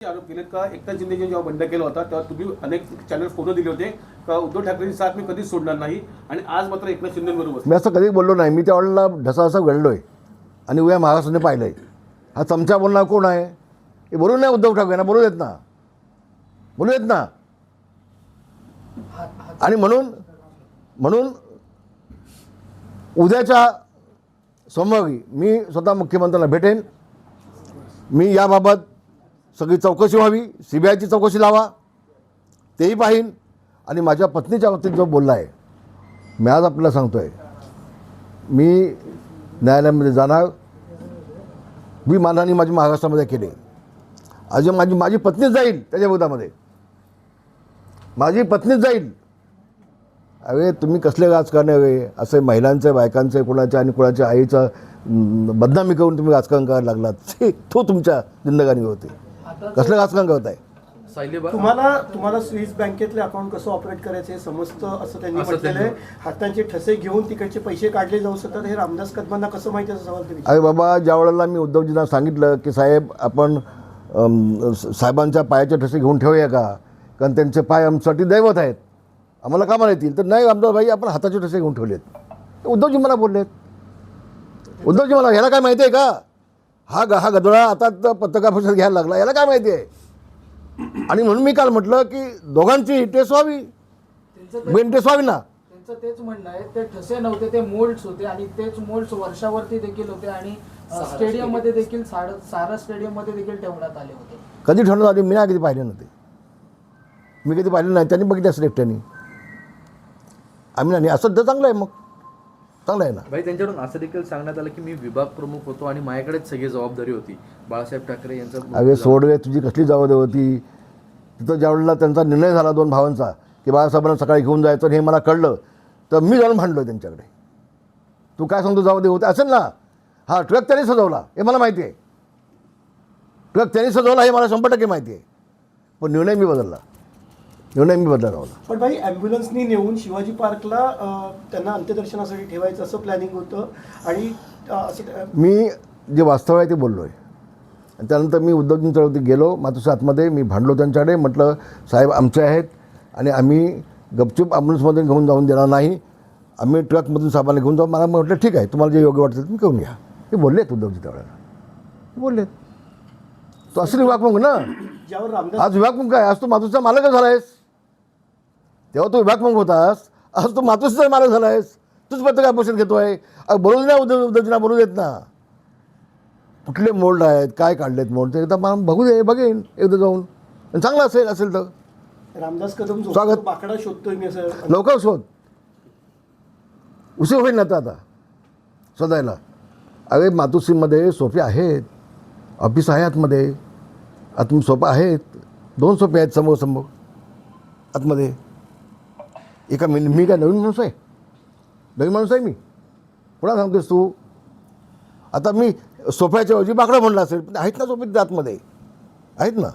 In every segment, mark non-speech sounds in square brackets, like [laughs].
आरोप केलेत का एकता शिंदेने जेव्हा बंड केला होता तेव्हा तुम्ही अनेक चॅनल फोटो दिले होते. का उद्धव ठाकरेंची साथ मी कधीच सोडणार नाही आणि आज मात्र एकनाथ शिंदेबरोबर मी असं कधी बोललो नाही. मी त्यावेळेला ढसा असा घडलोय आणि उद्या महाराष्ट्राने पाहिलंय. हा चमचा बोलणार कोण आहे? हे बोलू नाही उद्धव ठाकरे ना बोलू देत ना. बोलू देत ना. आणि म्हणून म्हणून उद्याच्या सोमवारी मी स्वतः मुख्यमंत्र्यांना भेटेन. मी याबाबत सगळी चौकशी व्हावी सी बी आयची चौकशी लावा. तेही पाहीन. आणि माझ्या पत्नीच्या बाबतीत जो बोलला आहे मी आज आपल्याला सांगतो आहे मी न्यायालयामध्ये जाणार. मी मानहानी माझी महाराष्ट्रामध्ये केली. अजून माझी माझी पत्नीच जाईल त्याच्या विरोधामध्ये. माझी पत्नीच जाईल. अरे तुम्ही कसले राजकारण आहे? असे महिलांचे बायकांचे कुणाच्या आणि कुणाच्या आईचं बदनामी करून तुम्ही राजकारण करायला लागलात. [laughs] तो तुमच्या जिंदगानी होते. कसलं राजकारण करत आहे? सायलीबा तुम्हाला तुम्हाला स्विस बँकेतले अकाउंट कसं ऑपरेट करायचं हे समजतं असं त्यांनी म्हटलेलं आहे. हातांचे ठसे घेऊन तिकडचे पैसे काढले जाऊ शकतात हे रामदास कदमांना कसं माहिती असं सवाल तुम्ही अरे बाबा ज्या वेळेला मी उद्धवजींना सांगितलं की साहेब आपण साहेबांच्या पायाचे ठसे घेऊन ठेवूया का? कारण त्यांचे पाय आमच्यासाठी दैवत आहेत. आम्हाला कामाला येतील. तर नाही आमदार भाई आपण हाताचे ठसे घेऊन ठेवलेत. उद्धवजी मला बोललेत. उद्धवजी मला ह्याला काय माहिती आहे का? हा ग हा गदोळा आता तर पत्रकार परिषद घ्यायला लागला. याला काय माहिती आहे? आणि म्हणून मी काल म्हटलं की दोघांची टेस्ट व्हावी. मेन टेस्ट व्हावी ना. त्यांचं तेच म्हणणं आहे. ते ठसे नव्हते ते मोल्ड्स होते आणि तेच मोल्ड्स वर्षावरती देखील होते आणि स्टेडियम. मध्ये देखील सार सारा स्टेडियममध्ये देखील ठेवण्यात आले होते. कधी ठरवलं आली? मी नाही कधी पाहिले नव्हते. मी कधी पाहिले नाही. त्यांनी बघितलं एकट्याने आम्ही नाही. असं तर चांगलं आहे मग. चांगलं आहे ना. भाई त्यांच्याकडून असं देखील सांगण्यात आलं की मी विभाग प्रमुख होतो आणि माझ्याकडेच सगळी जबाबदारी होती. बाळासाहेब ठाकरे यांचा अरे सोडवे तुझी कसली जबाबदारी होती? तिथं ज्यावेळेला त्यांचा निर्णय झाला दोन भावांचा की बाळासाहेबांना सकाळी घेऊन जायचं हे मला कळलं तर मी जाऊन भांडलो त्यांच्याकडे. तू काय सांगतो जबाबदारी होते? असेल ना. हा ट्रक त्यांनी सजवला हे मला माहिती आहे. ट्रक त्यांनी सजवला हे मला शंभर टक्के माहिती आहे. पण निर्णय मी बदलला. निर्णय मी बदलला लावला पण भाई ॲम्ब्युलन्सनी नेऊन शिवाजी पार्कला अं, त्यांना अंत्यदर्शनासाठी ठेवायचं असं प्लॅनिंग होतं. आणि अं, असं अं, मी जे वास्तव आहे ते बोललो आहे आणि त्यानंतर मी उद्योगजींच्यावरती गेलो. मातोश्री आतमध्ये मी भांडलो त्यांच्याकडे. म्हटलं साहेब आमचे आहेत आणि आम्ही गपचूप ॲम्ब्युलन्समध्ये घेऊन जाऊन देणार नाही. आम्ही ट्रकमधून साहेबांना घेऊन जाऊ. मला म्हटलं ठीक आहे तुम्हाला जे योग्य वाटतं तुम्ही करून घ्या. हे बोललेत उद्धवजी त्यावेळेला बोललेत. तो असं विभाग मग ना? ज्यावर रामदास आज विभाग मग काय? आज तू मातोश्रीचा मालकच झाला आहेस. तेव्हा तू विभाग मग होतास. आज तू मातोश्रीचा मालक झाला आहेस तूच पत्रकार परिषद घेतोय. अरे बोलू ना उद्धव उद्धवजींना बोलू देत ना? कुठले मोल्ड आहेत? काय काढलेत मोल्ड? ते एकदा बघू दे बघेन एकदा जाऊन. आणि चांगलं असेल असेल तर. रामदास कदम स्वागत. बाकडा शोधतोय मी असं. लवकर शोध. उशीर होईल ना आता आता. शोधायला. अरे मातोश्रीमध्ये सोफे आहेत. ऑफिस आहे आतमध्ये. आत सोफा आहेत. दोन सोफे आहेत समोर समोर. आतमध्ये. एका मी मी काय नवीन माणूस आहे नवीन माणूस आहे मी पुन्हा सांगतेस तू आता मी सोफ्याच्या ऐवजी बाकडं म्हणलं असेल पण आहेत ना सोफे आतमध्ये आहेत ना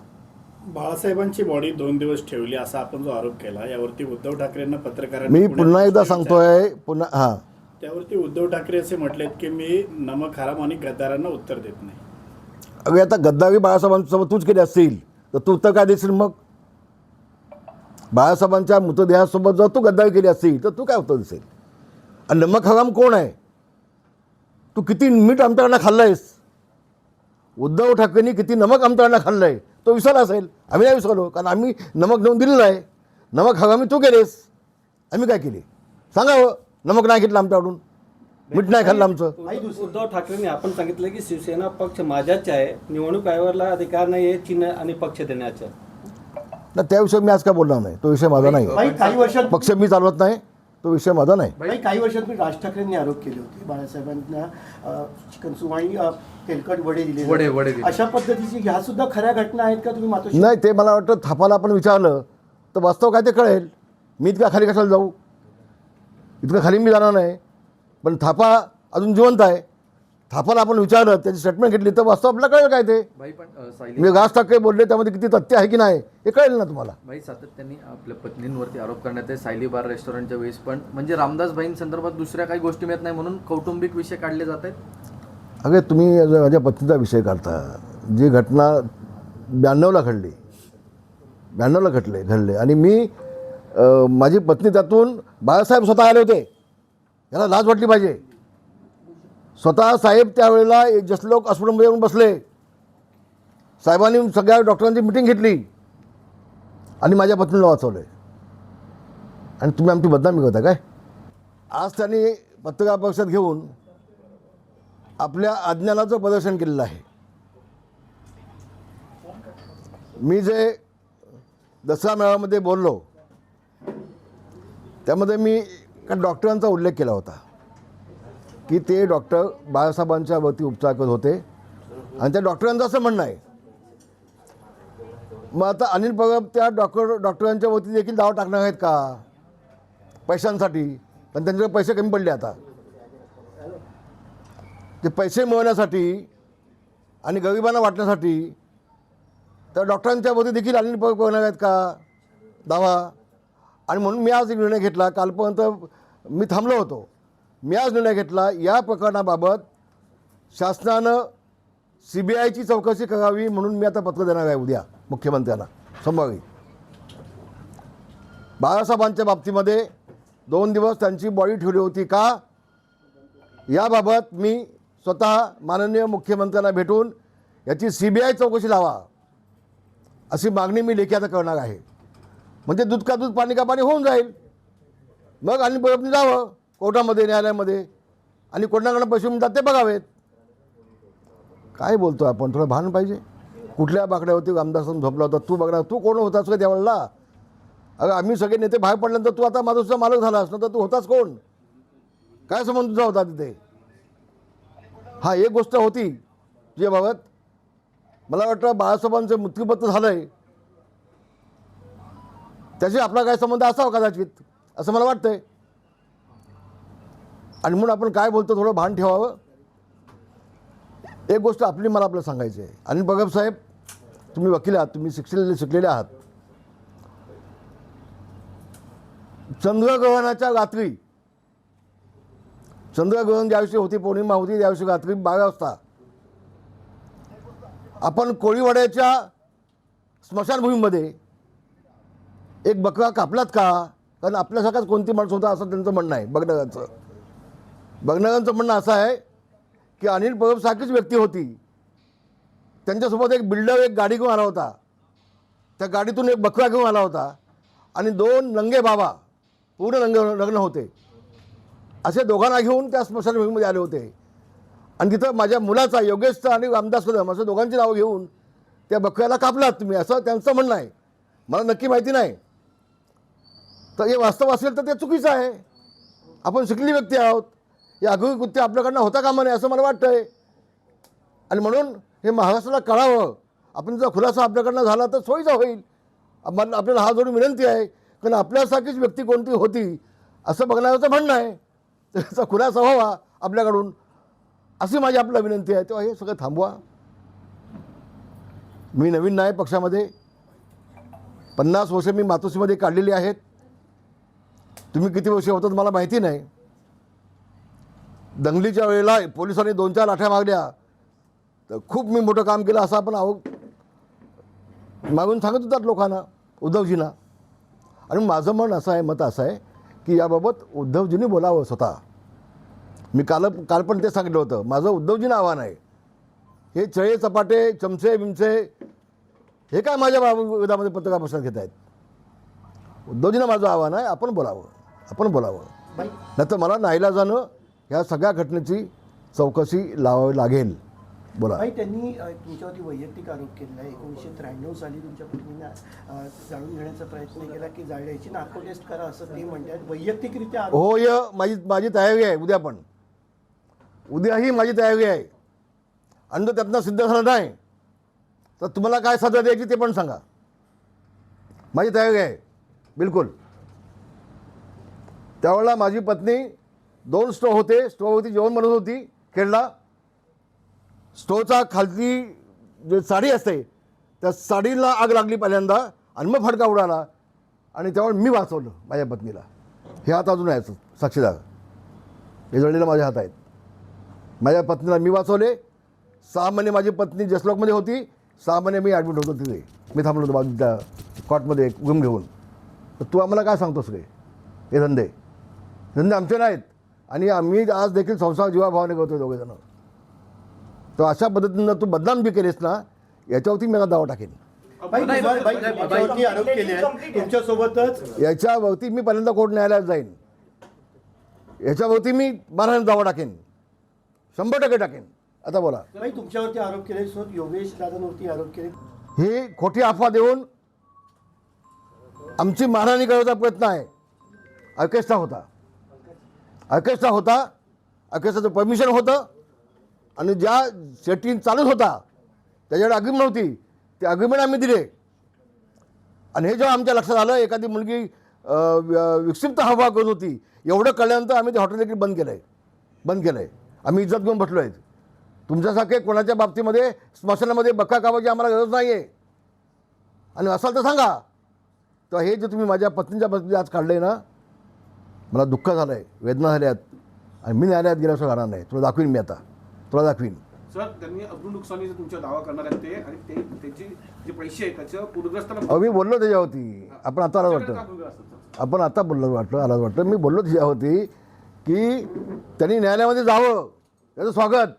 बाळासाहेबांची बॉडी दोन दिवस ठेवली असा आपण जो आरोप केला. यावरती उद्धव ठाकरेंना पत्रकारांनी मी पुन्हा एकदा सांगतोय पुन्हा हां. त्यावरती उद्धव ठाकरे असे म्हटलेत की मी नमक हराम आणि गद्दारांना उत्तर देत नाही. अगे आता गद्दारी बाळासाहेबांसोबत तूच केली असतील तर तू उत्तर काय देशील मग? बाळासाहेबांच्या मृतदेहासोबत जर तू गद्दारी केली असतील तर तू काय उत्तर दिसेल आणि नमक हराम कोण आहे? तू किती मीठ आमच्याकडनं आहेस उद्धव ठाकरेंनी किती नमक आमच्याकडनं आहे तो विसरला असेल. आम्ही नाही विसरलो कारण आम्ही नमक देऊन दिलेलं आहे. नमक हगामी तू केलेस. आम्ही काय केले? सांगावं हो, नमक नाही घेतलं आमच्याकडून. मीठ नाही खाल्लं आमचं. उद्धव उद्धव ठाकरेंनी आपण सांगितलं की शिवसेना पक्ष माझ्याच आहे. निवडणूक आयोगाला अधिकार नाही आहे चिन्ह आणि पक्ष देण्याचा. ना त्या मी आज काय बोलणार नाही. तो विषय माझा नाही. भाई काही वर्षात पक्ष मी चालवत नाही. तो विषय माझा नाही. भाई काही वर्षांपूर्वी राज ठाकरेंनी आरोप केले होते. बाळासाहेबांना तेलकट वडे दिले वडे-. वडे दिले. अशा पद्धतीची ह्या सुद्धा खऱ्या घटना आहेत का तुम्ही मातोश्री? नाही ते मला वाटतं थापाला आपण विचारलं तर वास्तव काय ते कळेल. मी इतका खाली कशाला जाऊ? इतकं खाली मी जाणार नाही. पण थापा अजून जिवंत आहे. थापाला आपण विचारलं त्याची स्टेटमेंट घेतली तर वास्तव आपल्याला कळेल काय ते? भाई पण अ, सायली म्हणजे राज ठाकरे बोलले त्यामध्ये किती तथ्य आहे की नाही हे कळेल ना तुम्हाला. भाई सातत्याने आपल्या पत्नींवरती आरोप करण्यात आहे सायली बार रेस्टॉरंटच्या वेळेस पण म्हणजे रामदास भाईंसंदर्भात दुसऱ्या काही गोष्टी मिळत नाही म्हणून कौटुंबिक विषय काढले जात आहेत. अगे तुम्ही माझ्या पत्नीचा विषय काढता जी घटना ब्याण्णवला घडली ब्याण्णवला घडले घडले. आणि मी अ, माझी पत्नी त्यातून बाळासाहेब स्वतः आले होते. याला लाज वाटली पाहिजे. स्वतः साहेब त्यावेळेला जसलोक हॉस्पिटलमध्ये येऊन बसले. साहेबांनी सगळ्या डॉक्टरांची मिटिंग घेतली. आणि माझ्या पत्नीला वाचवलं. आणि तुम्ही आमची बदनामी करता काय? आज त्यांनी पत्रकार परिषद घेऊन आपल्या अज्ञानाचं प्रदर्शन केलेलं आहे. मी जे दसरा मेळाव्यामध्ये बोललो त्यामध्ये मी एका डॉक्टरांचा उल्लेख केला होता. की ते डॉक्टर बाळासाहेबांच्या वरती उपचार करत होते. आणि त्या डॉक्टरांचं असं म्हणणं आहे. मग आता अनिल परब त्या डॉक्टर डॉक्टरांच्या वरती देखील दावा टाकणार आहेत का? पैशांसाठी. पण त्यांच्याकडे पैसे कमी पडले आता. ते पैसे मिळवण्यासाठी आणि गरिबांना वाटण्यासाठी त्या डॉक्टरांच्या वरती देखील अनिल परब करणार आहेत का? दावा. आणि म्हणून मी आज एक निर्णय घेतला. कालपर्यंत मी थांबलो होतो. मी आज निर्णय घेतला या प्रकरणाबाबत शासनानं सी बी आयची चौकशी करावी म्हणून मी आता पत्र देणार आहे उद्या मुख्यमंत्र्यांना संभावी बाळासाहेबांच्या बाबतीमध्ये दोन दिवस त्यांची बॉडी ठेवली होती का? याबाबत मी स्वतः माननीय मुख्यमंत्र्यांना भेटून याची सी बी आय चौकशी लावा अशी मागणी मी लेखी आता करणार आहे. म्हणजे दूध का दूध पाणी का पाणी होऊन जाईल. मग आणि परबनी जावं कोर्टामध्ये न्यायालयामध्ये. आणि कोणाकडे पैसे मिळतात ते बघावेत. काय बोलतो आपण? थोडं भान पाहिजे. कुठल्या बाकड्यावरती आमदार झोपला होता? तू बघणार तू कोण होतास का त्यावेळेला? अगं आम्ही सगळे नेते बाहेर पडल्यानंतर तू आता माझा तुझा मालक झालास तर तू होतास कोण? काय संबंध तुझा होता तिथे? हा एक गोष्ट होती तुझ्याबाबत मला वाटतं बाळासाहेबांचं मृत्यूपत्र झालं आहे त्याशी आपला काय संबंध असावा कदाचित असं मला वाटतंय. आणि म्हणून आपण काय बोलतो थोडं भान ठेवावं. एक गोष्ट आपली मला आपलं सांगायची आहे. अनिल बगब साहेब तुम्ही वकील आहात तुम्ही शिक्षलेले शिकलेले आहात. चंद्रग्रहणाच्या रात्री चंद्रग्रहण ज्याविषयी होती पौर्णिमा होती त्याविषयी रात्री बारा वाजता आपण कोळीवाड्याच्या स्मशानभूमीमध्ये एक बकरा कापलात का? कारण आपल्यासारखाच कोणती माणसं होता असं त्यांचं म्हणणं आहे बगनगांचं बगनगांचं म्हणणं असं आहे की अनिल परब सारखीच व्यक्ती होती. त्यांच्यासोबत एक बिल्डर एक गाडी घेऊन आला होता. त्या गाडीतून एक बकरा घेऊन आला होता. आणि दोन नंगे बाबा पूर्ण नंग लग्न होते. असे दोघांना घेऊन त्या स्मशानभूमीमध्ये आले होते. आणि तिथं माझ्या मुलाचा योगेशचा आणि रामदास कदम असं दोघांची नावं घेऊन त्या बकऱ्याला कापलात तुम्ही. असं त्यांचं म्हणणं आहे. मला नक्की माहिती नाही. तर हे वास्तव असेल तर ते चुकीचं आहे. आपण शिकली व्यक्ती आहोत. हे आगळी कृत्य आपल्याकडनं होता कामा नये असं मला वाटतं आहे आणि म्हणून हे महाराष्ट्राला कळावं. आपण जर खुलासा आपल्याकडनं झाला तर सोयीचा होईल. मला आपल्याला हा जोडून विनंती आहे कारण आपल्यासारखीच व्यक्ती कोणती होती असं बघण्याचं म्हणणं आहे. त्याचा खुलासा व्हावा आपल्याकडून. अशी माझी आपल्याला विनंती आहे. तेव्हा हे सगळं थांबवा. मी नवीन नाही पक्षामध्ये. पन्नास वर्ष मी मातोश्रीमध्ये काढलेली आहेत. तुम्ही किती वर्ष होतात मला माहिती नाही. दंगलीच्या वेळेला पोलिसांनी दोन चार लाठ्या मागल्या. तर खूप मी मोठं काम केलं असं आपण आहो मागून सांगत होतात लोकांना उद्धवजींना. आणि माझं मन असं आहे मत असं आहे की याबाबत उद्धवजींनी बोलावं स्वतः. मी काल काल पण ते सांगितलं होतं माझं उद्धवजींना आव्हान आहे. हे चळे चपाटे चमचे बिमचे हे काय माझ्या विधामध्ये पत्रकार परिषद घेत आहेत? उद्धवजींना माझं आव्हान आहे आपण बोलावं आपण बोलावं. नाही मला नाईलाजानं ह्या सगळ्या घटनेची चौकशी लावावी लागेल. बोला. बाई त्यांनी तुमच्यावरती वैयक्तिक आरोप केलेला आहे. एकोणीसशे त्र्याण्णव साली तुमच्या पत्नीने जाणून घेण्याचा प्रयत्न केला की जाळण्याची नार्को टेस्ट करा असं ते म्हणतात. वैयक्तिकरित्या हो य माझी माझी तयारी आहे उद्या पण. उद्याही माझी तयारी आहे. आणि जर त्यातनं सिद्ध झालं नाही तर तुम्हाला काय सजा द्यायची ते पण सांगा. माझी तयारी आहे बिलकुल. त्यावेळेला माझी पत्नी दोन स्टोव होते. स्टोववरती जेवण बनवत होती खेळला स्टोवचा खालची जे साडी असते त्या साडीला आग लागली पहिल्यांदा आणि मग फडका उडाला आणि त्यावेळेला मी वाचवलं माझ्या पत्नीला. हे हात अजून आहे साक्षीदार. हे जळलेलं माझ्या हात आहेत. माझ्या पत्नीला मी वाचवले. सहा महिने माझी पत्नी जसलोकमध्ये होती. सहा महिने मी ॲडमिट होतो तिथे. मी थांबलो होतो बाजू त्या कॉटमध्ये रूम घेऊन. तर तू आम्हाला काय सांगतोस रे? हे धंदे. धंदे आमचे नाहीत. आणि आम्ही आज देखील संसार जीवाभावाने करतो दोघेजण तर अशा पद्धतीनं तू बदनाम जी केलीस ना याच्यावरती मी आता दावा टाकेन. तुमच्यासोबतच याच्यावरती मी पहिल्यांदा कोर्ट न्यायालयात जाईन. याच्यावरती मी बारा दावा टाकेन. शंभर टक्के टाकेन. आता बोला. तुमच्यावरती आरोप केले योगेश दादांवरती आरोप केले. ही खोटी अफवा देऊन आमची मारहाणी करायचा प्रयत्न आहे. ऑर्केस्ट्रा होता. ऑर्केस्ट्रा होता. ऑर्केस्ट्राचं परमिशन होतं. आणि ज्या सेटिंग चालूच होता त्याच्याकडे अग्रिमेंट नव्हती. ते अग्रिमेंट आम्ही दिले. आणि हे जेव्हा आमच्या लक्षात आलं एखादी मुलगी विक्षिप्त हवा करत होती एवढं कळल्यानंतर आम्ही ते हॉटेल देखील बंद केलं आहे बंद केलं आहे आम्ही इज्जत घेऊन बसलो आहेत. तुमच्यासारखे कोणाच्या बाबतीमध्ये स्मशानामध्ये बक्का कावाची आम्हाला गरज नाही आहे आणि असाल तर सांगा. तर हे जे तुम्ही माझ्या पत्नीच्या बाबतीत आज काढलं आहे ना मला दुःख झालं आहे वेदना झाल्या आहेत. आणि मी न्यायालयात गेल्याशिवाय राहणार नाही. तुला दाखवीन मी आता. तुला दाखवीन. सर त्यांनी अब्दुल नुकसानीचा तुमचा दावा करणार ते आणि ते त्यांची जे पैसे आहेत त्याचं अहो मी बोललो त्याच्यावरती. आपण आता आलाच वाटतं? आपण आता बोललो वाटलं आलाच वाटलं मी बोललो त्याच्यावरती की त्यांनी न्यायालयामध्ये जावं. त्याचं स्वागत.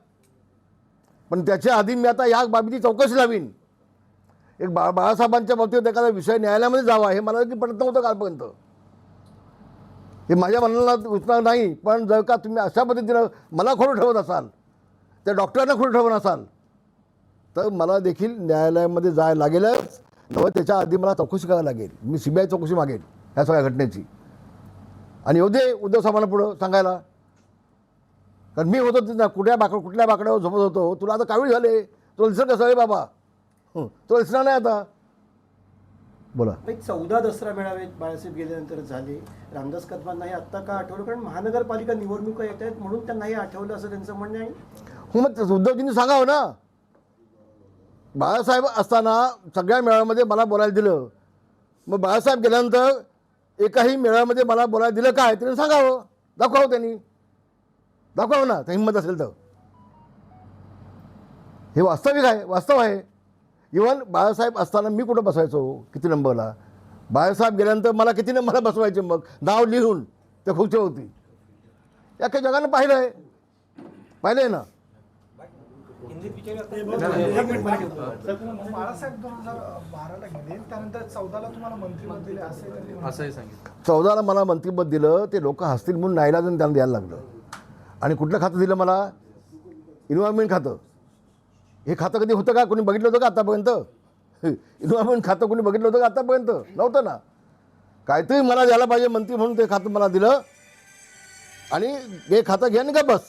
पण त्याच्या आधी मी आता या बाबीची चौकशी लावीन. एक बा बाळासाहेबांच्या बाबतीत एखादा विषय न्यायालयामध्ये जावा हे मला की पडत नव्हतं कालपर्यंत. हे माझ्या मनाला उचणार नाही पण जर का तुम्ही अशा पद्धतीनं मला खोडं ठेवत असाल त्या डॉक्टरांना खोडं ठेवत असाल तर मला देखील न्यायालयामध्ये जायला लागेलच. तेव्हा त्याच्या आधी मला चौकशी करायला लागेल. मी सी बी आय चौकशी मागेन ह्या सगळ्या घटनेची. आणि येऊ दे उद्धव साहेबांना पुढं सांगायला. कारण मी होतो तिथं कुठल्या बाकड कुठल्या बाकड्यावर झोपत होतो. तुला आता कावीळ झाले. तुला दिसत कसं आहे बाबा? तुला दिसणार नाही आता. बोला. चौदा दसरा मेळावे बाळासाहेब गेल्यानंतर झाले. रामदास कदमांनाही आत्ता का आठवलं? कारण महानगरपालिका निवडणुका येत आहेत म्हणून त्यांनाही आठवलं असं त्यांचं म्हणणं आहे. हो मग उद्धवजींनी सांगावं ना? बाळासाहेब असताना सगळ्या मेळाव्यामध्ये मला बोलायला दिलं. मग बाळासाहेब गेल्यानंतर एकाही मेळाव्यामध्ये मला बोलायला दिलं काय? त्यांनी सांगावं. दाखवावं त्यांनी. दाखवावं ना? हिंमत असेल तर. हे वास्तविक आहे वास्तव आहे. इवन बाळासाहेब असताना मी कुठं बसायचो किती नंबरला? बाळासाहेब गेल्यानंतर मला किती नंबरला बसवायचे मग? नाव लिहून त्या खुर्चीवरती या काही जगानं पाहिलं आहे पाहिलं आहे ना? बाळासाहेब दोन हजार बाराला गेले. त्यानंतर चौदाला तुम्हाला मंत्रिपद दिले. असे त्यांनी म्हटलं. असंही सांगितलं. चौदाला मला मंत्रिपद दिलं ते लोक हसतील म्हणून नाईलाजून त्यांना द्यायला लागलं. आणि कुठलं खातं दिलं मला? इन्व्हायरमेंट खातं. हे खातं कधी होतं का? कोणी बघितलं होतं का आतापर्यंत? [laughs] इन्व्हायरमेंट खातं कोणी बघितलं होतं का आतापर्यंत? नव्हतं ना. काहीतरी मला द्यायला पाहिजे मंत्री म्हणून ते खातं मला दिलं. आणि हे खातं घ्या का बस?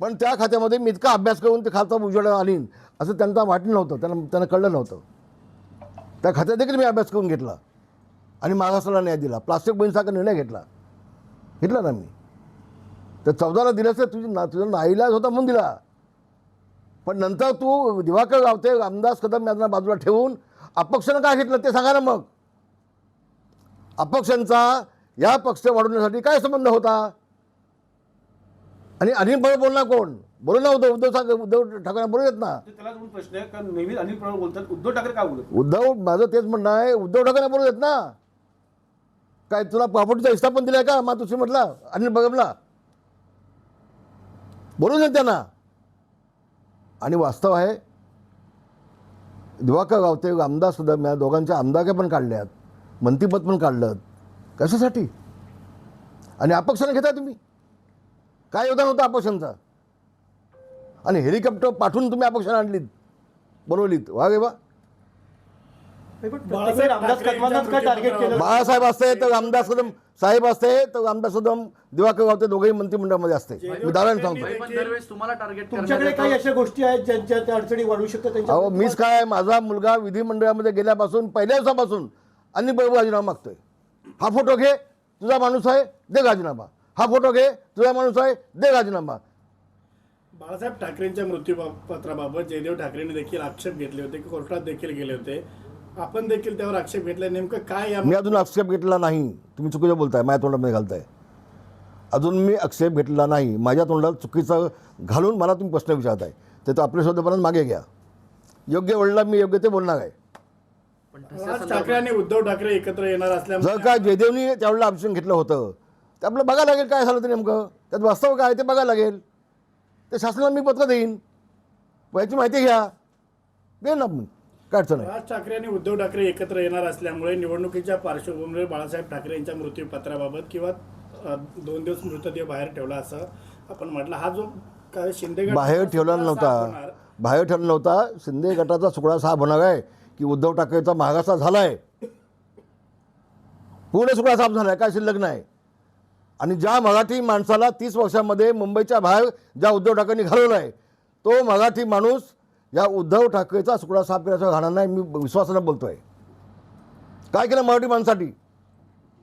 पण त्या खात्यामध्ये मी इतका अभ्यास करून ते खातं उजेड आणीन असं त्यांना वाटलं नव्हतं. त्यांना त्यांना कळलं नव्हतं. त्या खात्यात देखील मी अभ्यास करून घेतला. आणि मागासाला न्याय दिला. प्लास्टिक बहिणीसारखा निर्णय घेतला. घेतला ना मी. तर चौदाला दिलं तर तुझी ना तुझा नाईलाज होता म्हणून दिला. पण नंतर तू दिवाकर गावते रामदास कदम यांना बाजूला ठेवून अपक्षानं काय घेतलं ते सांगा ना मग. अपक्षांचा या पक्ष वाढवण्यासाठी काय संबंध होता? आणि अनिल पवार बोलणार कोण? बोलू नव्हतं उद्धव ठाकरे उद्धव ठाकरे बोलू देत ना. ते त्याला दोन प्रश्न आहे कारण नेहमी अनिल पवार बोलतात. उद्धव ठाकरे का बोलत? उद्धव माझं तेच म्हणणं आहे उद्धव ठाकरे बोलू देत ना. काय तुला प्रॉपर्टीचा हिस्सा पण दिलाय का मा तुझी म्हटला अनिल बगमला बोलू देत त्यांना. आणि वास्तव आहे दिवाकर गावते आमदार सुद्धा मी दोघांच्या आमदारक्या पण काढल्यात मंत्रीपद पण काढलं कशासाठी? आणि अपक्षानं घेता तुम्ही? काय योगदान होतं अपक्षांचा आणि हेलिकॉप्टर पाठवून तुम्ही अपक्षानं आणलीत बनवलीत. वा गे वा. रामदास कदमांनाच का टार्गेट केलं? बाळासाहेब असते तर रामदास कदम साहेब असते तर रामदास कदम दिवाकर गावते दोघेही मंत्रिमंडळामध्ये असते. मी दाव्याने सांगतो. तुमच्याकडे काही अशा गोष्टी आहेत ज्यांच्या त्या अडचणी वाढू शकतात? अहो मीच काय माझा मुलगा विधिमंडळामध्ये गेल्यापासून पहिल्या दिवसापासून अन्य बरोबर राजीनामा मागतोय. हा फोटो घे तुझा माणूस आहे दे राजीनामा. हा फोटो घे तुझा माणूस आहे दे राजीनामा. बाळासाहेब ठाकरेंच्या मृत्यूपत्राबाबत जयदेव ठाकरेंनी देखील आक्षेप घेतले होते कोर्टात देखील गेले होते. आपण देखील त्यावर आक्षेप घेतला नेमकं काय या मी अजून आक्षेप घेतलेला नाही. तुम्ही चुकीचं बोलताय माझ्या तोंडामध्ये घालताय. अजून मी आक्षेप घेतलेला नाही. माझ्या तोंडात चुकीचं घालून मला तुम्ही प्रश्न विचारताय. ते तो आपल्या शब्दपर्यंत मागे घ्या. योग्य वेळेला मी योग्य ते बोलणार आहे. पण राज ठसे ठाकरे आणि उद्धव ठाकरे एकत्र येणार जर असल्यामुळे का जयदेवनी त्यावेळेला ऑप्शन घेतलं होतं तर आपलं बघायला लागेल काय झालं ते नेमकं. त्यात वास्तव काय ते बघायला लागेल. ते शासनाला मी पत्र देईन. याची माहिती घ्या. देईन ना मी काय अडचण आहे? राज ठाकरे आणि उद्धव ठाकरे एकत्र येणार असल्यामुळे निवडणुकीच्या पार्श्वभूमीवर बाळासाहेब ठाकरे यांच्या मृत्यूपत्राबाबत किंवा अ, दोन दिवस मृतदेह बाहेर ठेवला असं आपण म्हटलं. हा जो काय शिंदे बाहेर ठेवला नव्हता. बाहेर ठेवला नव्हता. शिंदे गटाचा सुकडा साफ होणार आहे की उद्धव ठाकरेचा महागासा झाला आहे पूर्ण सुकडा साफ झाला आहे काय शिल्लक नाही. आणि ज्या मराठी माणसाला तीस वर्षामध्ये मुंबईच्या बाहेर ज्या उद्धव ठाकरेंनी घालवला आहे तो मराठी माणूस या उद्धव ठाकरेचा सुकडा साफ करायचा घाणार नाही मी विश्वासानं आहे काय केलं मराठी माणसाठी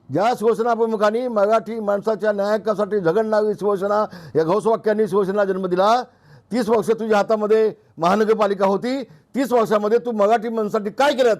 ज्या शिवसेना प्रमुखांनी मराठी माणसाच्या न्यायकासाठी झगडणारी शिवसेना या घोषवाक्यांनी शिवसेना जन्म दिला. तीस वर्ष तुझ्या हातामध्ये महानगरपालिका होती. तीस वर्षामध्ये तू मराठी माणसासाठी काय केलं